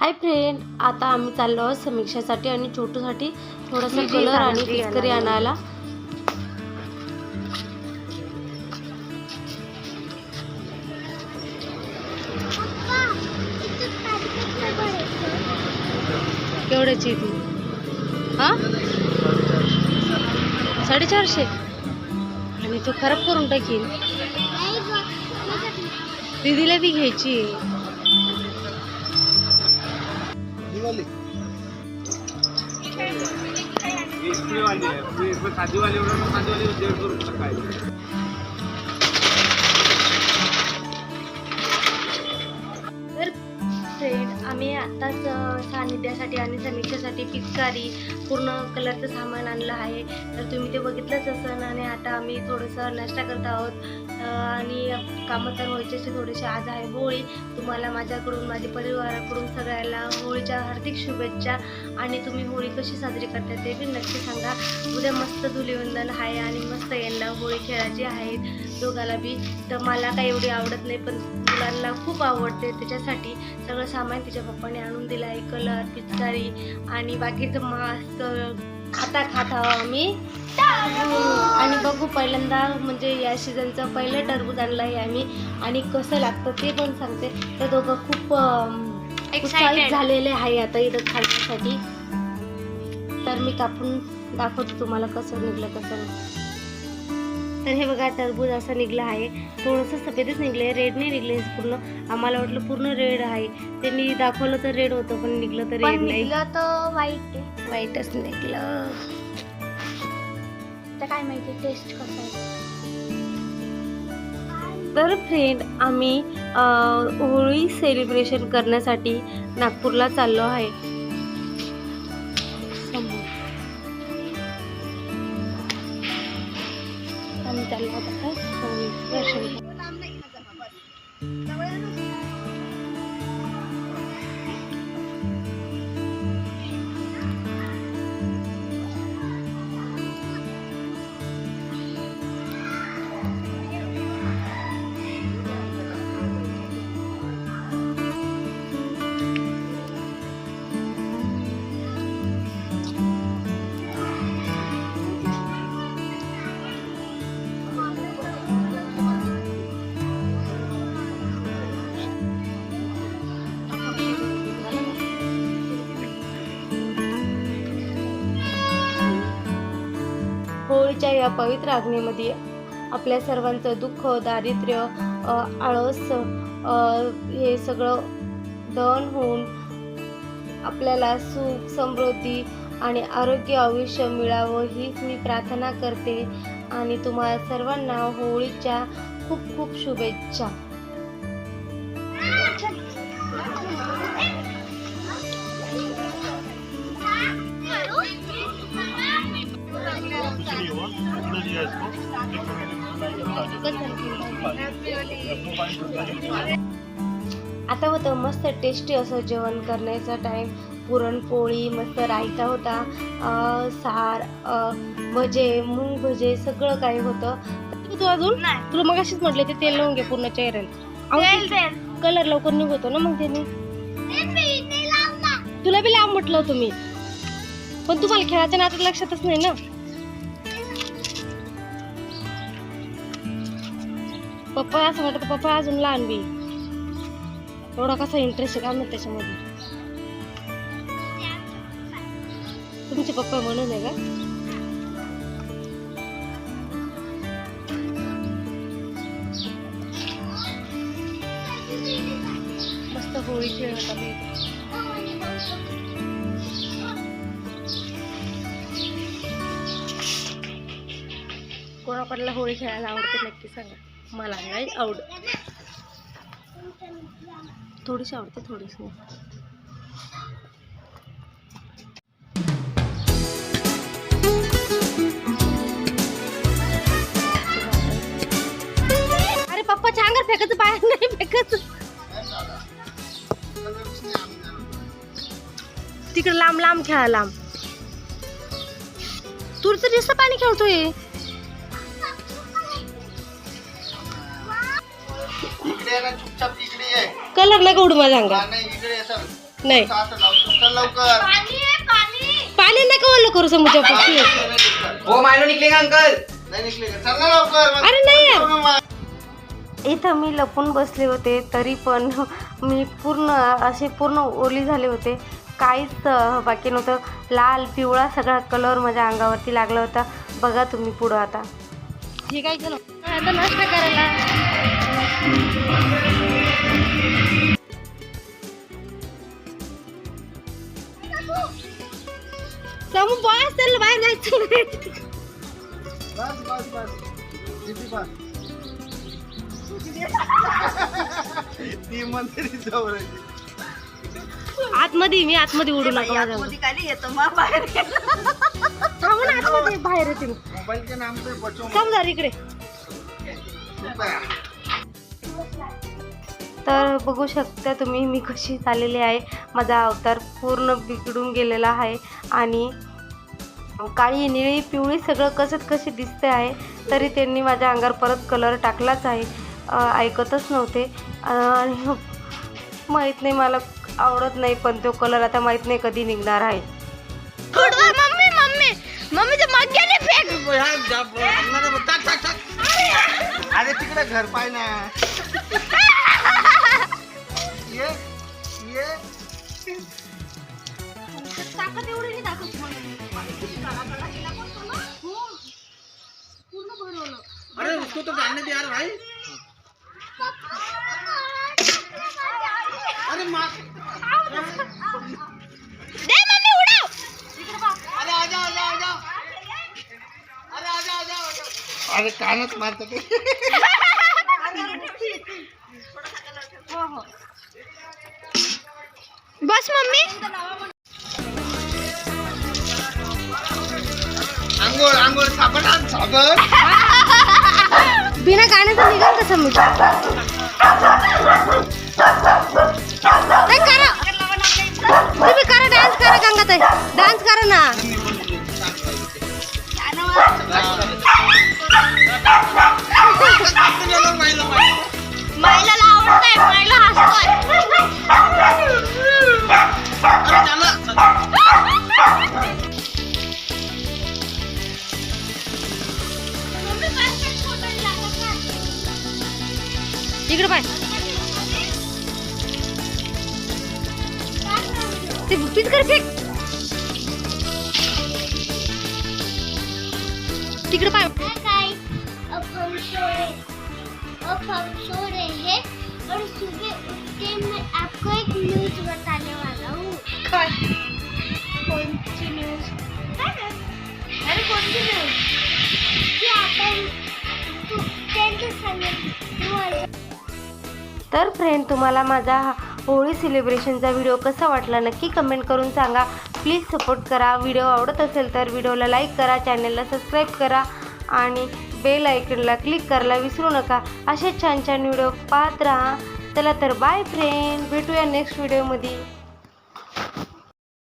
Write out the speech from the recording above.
Hi friend आता आम्ही चाललो आहोत समीक्षासाठी आणि छोटूसाठी थोडासा कलर आणि पिचकरी आणायला. केवढ्याची ती? हा? साडेचारशे? आणि तो खराब करून टाकीन. दीदीला ती घ्यायची आहे रुपये तर फ्रेंड आम्ही आत्ताच सानिध्यासाठी आणि समीक्षेसाठी पिचकारी पूर्ण कलरचं सामान आणलं आहे. तर तुम्ही ते बघितलंच असन आणि आता आम्ही थोडंसं नाश्ता करत आहोत. आणि कामं तर व्हायचे असे थोडेसे. आज आहे होळी. तुम्हाला माझ्याकडून माझ्या परिवाराकडून सगळ्याला होळीच्या हार्दिक शुभेच्छा. आणि तुम्ही होळी कशी साजरी करता ते बी नक्की सांगा. उद्या मस्त धुलीवंदन आहे आणि मस्त यांना होळी खेळायची आहे. दोघाला बी. तर मला काही एवढी आवडत नाही पण मुलांना खूप आवडते. त्याच्यासाठी सगळं सामान तिच्या पप्पाने आणून दिलं आहे. कलर पिचकारी आणि बाकीचं मास्क खाता खाता आम्ही. आणि बघू पहिल्यांदा म्हणजे या सीझनचं पहिलं टरबूज आणलं आहे आम्ही. आणि कसं लागतं ते पण सांगते. ते दोघं खूप झालेले आहे आता इथं खाण्यासाठी. तर मी कापून दाखवते तुम्हाला कसं निघलं कसं तर हे बघा टरबूज असं निघलं आहे. थोडंसं सफेदच निघले रेड नाही निघले पूर्ण. आम्हाला वाटलं पूर्ण रेड आहे. त्यांनी दाखवलं तर रेड होतं पण निघलं तर रेड नाही. तर वाईट वाईटच निघलं. तर काय माहिती टेस्ट कसं आहे तर फ्रेंड आम्ही होळी सेलिब्रेशन करण्यासाठी नागपूरला चाललो आहे. आम्ही चाललो आहोत आता या पवित्र आज्ञेमध्ये आपल्या सर्वांचं दुःख दारिद्र्य आळस हे सगळं दहन होऊन आपल्याला सुख समृद्धी आणि आरोग्य आयुष्य मिळावं हीच मी प्रार्थना करते. आणि तुम्हाला सर्वांना होळीच्या खूप खूप शुभेच्छा. आता होतं मस्त टेस्टी असं जेवण करण्याचा टाईम पुरणपोळी मस्त रायता होता. अं, सार भजे मूग भजे सगळं काही होतं. तू अजून? तुला मग अशीच म्हटले ते तेल लावून घे पूर्ण चेहऱ्याला कलर लवकर निघतो ना मग त्याने. तुला बी लांब म्हटलं होतं मी. पण तुम्हाला खेळाच्या नात्यात लक्षातच नाही ना. पप्पा असं वाटतं पप्पा अजून लहान बी. एवढा कसा इंटरेस्ट आहे का मग त्याच्यामध्ये? तुमचे पप्पा म्हणून आहे का? मस्त होळी खेळत आम्ही होळी खेळायला आवडते नक्की सांगा. मला नाही आवड थोडीशी आवडते थोडीशी नाही. अरे पप्पा अंगात फेकत बाहेर नाही फेकत. तिकडे लांब लांब खेळा लांब. तुरचं तर दिसतं पाणी खेळतोय. इकडे ये ना चुपचाप इकडे ये. कलर नाही का उडू माझ्या अंगात हा, नाही इकडे ये, चल नाही. आता लावतो. चल लवकर. पाणी नका ओलं करू समोरच्या पक्षी वो मायनो निकलेगा अंकल? नाही निघले का? चल ना लवकर. मग अरे नाही यार. मग. इथं मी लपून बसले होते तरी पण मी पूर्ण असे पूर्ण ओली झाले होते. काहीच अं, बाकी नव्हतं. लाल पिवळा सगळा कलर माझ्या अंगावरती लागला होता. बघा तुम्ही पुढं आता. ठीक आहे चलो आता नाश्ता करायला. समू बस त्याला बाहेर जायचं बस बस बस किती बस ती मंदिरी जवळ आहे. आतमध्ये मी आतमध्ये उडू नका माझ्या थांबा ना आतमध्ये बाहेर येते मी. मोबाईल के नाम पे बचो समजा इकडे. तर बघू शकता तुम्ही मी कशी चाललेली आहे माझा अवतार पूर्ण बिघडून गेलेला आहे आणि काळी निळी पिवळी सगळं कसत कशी दिसते आहे तरी त्यांनी माझ्या अंगावर परत कलर टाकलाच आहे ऐकतच नव्हते आणि माहीत नाही मला आवडत नाही पण तो कलर आता माहीत नाही कधी निघणार आहे मम्मी मम्मी मम्मी ते मग्याने फेक. अरे तिकडे घर पाय ना ये ये ताकद एवढी नाही दाखवत अरे उसको तो डालने दे यार भाई. अरे माँ. दे मम्मी उडाव अरे आजा आजा आजा अरे आजा आजा आजा अरे कानच मारत ते. बस मम्मी आंघोळ आंघोळ साबण आण साबण बिना गाण्याचं निघाल कसं मी ते पीच कर फेक तिकडे पाय. और सुबह उठ के मैं आपको एक न्यूज बताने वाला हूँ. कौन सी न्यूज अरे कौन सी न्यूज की आपण तू त्यांचं सांगितलं. तर फ्रेंड तुम्हाला माझा हा होळी सेलिब्रेशनचा व्हिडिओ कसा वाटला नक्की कमेंट करून सांगा. प्लीज सपोर्ट करा. व्हिडिओ आवडत असेल तर व्हिडिओला लाईक करा चॅनलला सबस्क्राईब करा आणि बेल आयकनला क्लिक करायला विसरू नका. असे छान छान व्हिडिओ पाहत राहा. चला तर बाय फ्रेंड भेटूया नेक्स्ट व्हिडिओमध्ये